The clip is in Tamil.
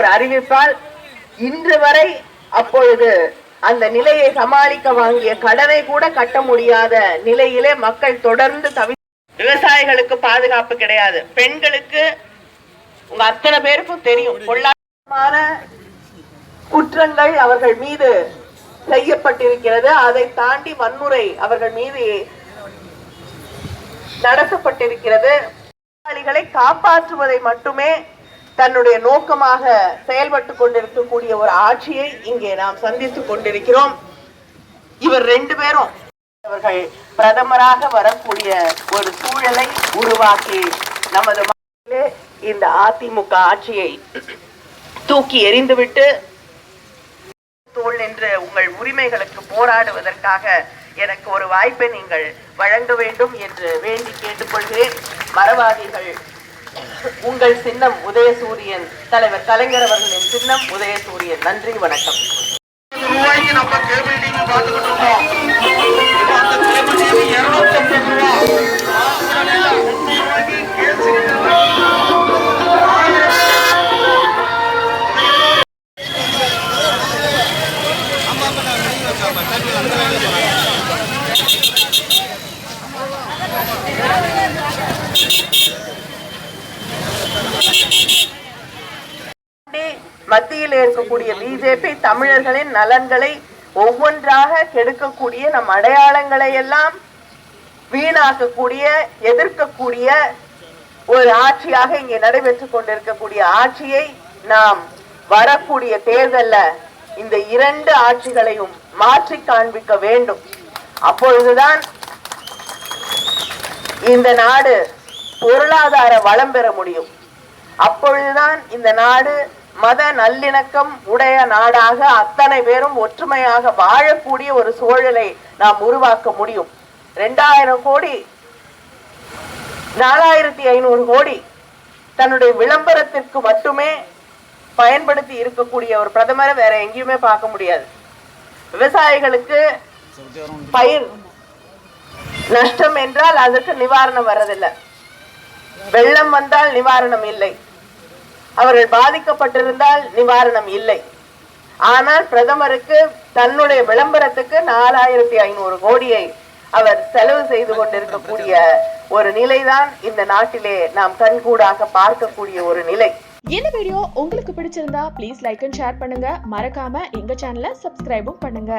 அறிவிப்பால் இன்று வரை அப்பொழுது அந்த நிலையை சமாளிக்க வாங்கிய கடனை கூட கட்ட முடியாத நிலையிலே மக்கள் தொடர்ந்து தவி விவசாயிகளுக்கு பாதுகாப்பு கிடையாது. பெண்களுக்கு உங்க அத்தனை பேருக்கும் தெரியும். பொருளாதாரமான குற்றங்கள் அவர்கள் மீது செய்யப்பட்டிருக்கிறது. அதை தாண்டி வன்முறை அவர்கள் மீது நடத்தப்பட்டிருக்கிறது. காப்பாற்றுவதை மட்டுமே தன்னுடைய நோக்கமாக செயல்பட்டு கொண்டிருக்கக்கூடிய ஒரு ஆட்சியை இங்கே நாம் சந்தித்துக் கொண்டிருக்கிறோம். இவர் ரெண்டு பேரும் அவர்கள் பிரதமராக வரக்கூடிய ஒரு சூழலை உருவாக்கி நமது மக்களே இந்த அதிமுக ஆட்சியை தூக்கி எறிந்துவிட்டு தோல் என்று உங்கள் உரிமைகளுக்கு போராடுவதற்காக எனக்கு ஒரு வாய்ப்பை நீங்கள் வழங்க வேண்டும் என்று வேண்டி கேட்டுக்கொள்கிறேன். மரவாதிகள் உங்கள் சின்னம் உதயசூரியன். தலைவர் கலைஞர் அவர்களின் சின்னம் உதயசூரியன். நன்றி வணக்கம். ரூபாய்க்கு நம்ம கேபிள் டிவி பார்த்துக்கிட்டு இருக்கோம். இப்போ அந்த கேபிள் டிவி இருநூத்தி ஐம்பது ரூபா முந்நூறு ரூபாய்க்கு மத்தியில் இருக்கக்கூடிய பிஜேபி தமிழர்களின் நலன்களை ஒவ்வொன்றாக கெடுக்கக்கூடிய நம் அடையாளங்களை எல்லாம் வீணாக்கக்கூடிய எதிர்க்கக்கூடிய ஒரு ஆட்சியாக இங்கே நடைபெற்றுக் கொண்டிருக்கக்கூடிய ஆட்சியை நாம் வரக்கூடிய தேர்தல்ல இந்த இரண்டு ஆட்சிகளையும் மாற்றி காண்பிக்க வேண்டும். அப்பொழுதுதான் இந்த நாடு பொருளாதார வளம் பெற முடியும். அப்பொழுதுதான் இந்த நாடு மத நல்லிணக்கம் உடைய நாடாக அத்தனை பேரும் ஒற்றுமையாக வாழக்கூடிய ஒரு சூழலை நாம் உருவாக்க முடியும். ரெண்டாயிரம் கோடி நாலாயிரத்தி ஐநூறு கோடி தன்னுடைய விளம்பரத்திற்கு மட்டுமே பயன்படுத்தி இருக்கக்கூடிய ஒரு பிரதமரை வேற எங்கேயுமே பார்க்க முடியாது. விவசாயிகளுக்கு பயிர் நஷ்டம் என்றால் அதற்கு நிவாரணம் வர்றதில்லை. வெள்ளம் வந்தால் நிவாரணம் இல்லை. அவர்கள் பாதிக்கப்பட்டிருந்தால் நிவாரணம் இல்லை. ஆனால் பிரதமருக்கு தன்னுடைய விளம்பரத்துக்கு நாலாயிரத்தி ஐநூறு கோடியை அவர் செலவு செய்து கொண்டிருக்கக்கூடிய ஒரு நிலைதான் இந்த நாட்டிலே நாம் கண்கூடாக பார்க்கக்கூடிய ஒரு நிலை. இந்த வீடியோ உங்களுக்கு பிடிச்சிருந்தா ப்ளீஸ் லைக் அண்ட் ஷேர் பண்ணுங்க. மறக்காம எங்க சேனலை சப்ஸ்கிரைபும் பண்ணுங்க.